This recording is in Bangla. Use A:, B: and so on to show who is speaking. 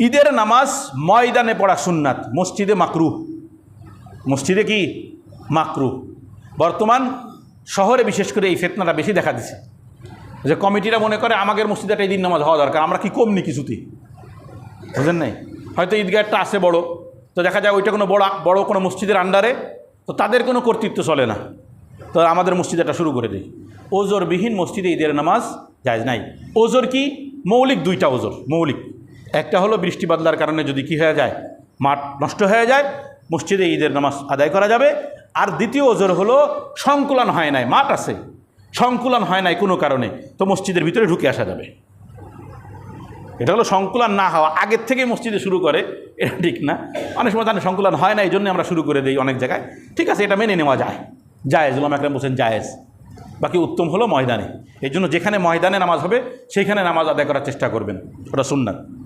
A: ঈদের নামাজ ময়দানে পড়া সুন্নাত, মসজিদে মাকরু। মসজিদে কি? মাকরু। বর্তমান শহরে বিশেষ করে এই ফেতনাটা বেশি দেখা দিছে। যে কমিটিরা মনে করে আমাদের মসজিদে একটা ঈদের নামাজ হওয়া দরকার, আমরা কি কমনি কিছুতে বুঝলেন নাই? হয়তো ঈদগাহটা আছে বড়, তো দেখা যায় ওইটা কোনো বড় বড় কোনো মসজিদের আন্ডারে, তো তাদের কোনো কর্তৃত্ব চলে না। তো আমাদের মসজিদটা শুরু করে দিই। ওজোরবিহীন মসজিদে ঈদের নামাজ যায় নাই। ওজোর কি? মৌলিক দুইটা ওজোর, মৌলিক। একটা হলো বৃষ্টি বাদলার কারণে যদি কি হয়ে যায়, মাঠ নষ্ট হয়ে যায়, মসজিদে ঈদের নামাজ আদায় করা যাবে। আর দ্বিতীয় ওজোর হলো সংকুলন হয় নাই, মাঠ আছে। সংকুলন হয় নাই কোনো কারণে, তো মসজিদের ভিতরে ঢুকে আসা যাবে। এটা হলো সংকুলন না হওয়া, আগের থেকে মসজিদে শুরু করে, এটা ঠিক না। অনেক সময় জানে সংকুলন হয় না, এই জন্য আমরা শুরু করে দিই অনেক জায়গায়। ঠিক আছে, এটা মেনে নেওয়া যায়। জায়েজ, উলাম একরাম বলছেন জায়েজ। বাকি উত্তম হলো ময়দানে। এই জন্য যেখানে ময়দানে নামাজ হবে সেইখানে নামাজ আদায় করার চেষ্টা করবেন। ওটা সুন্নাত।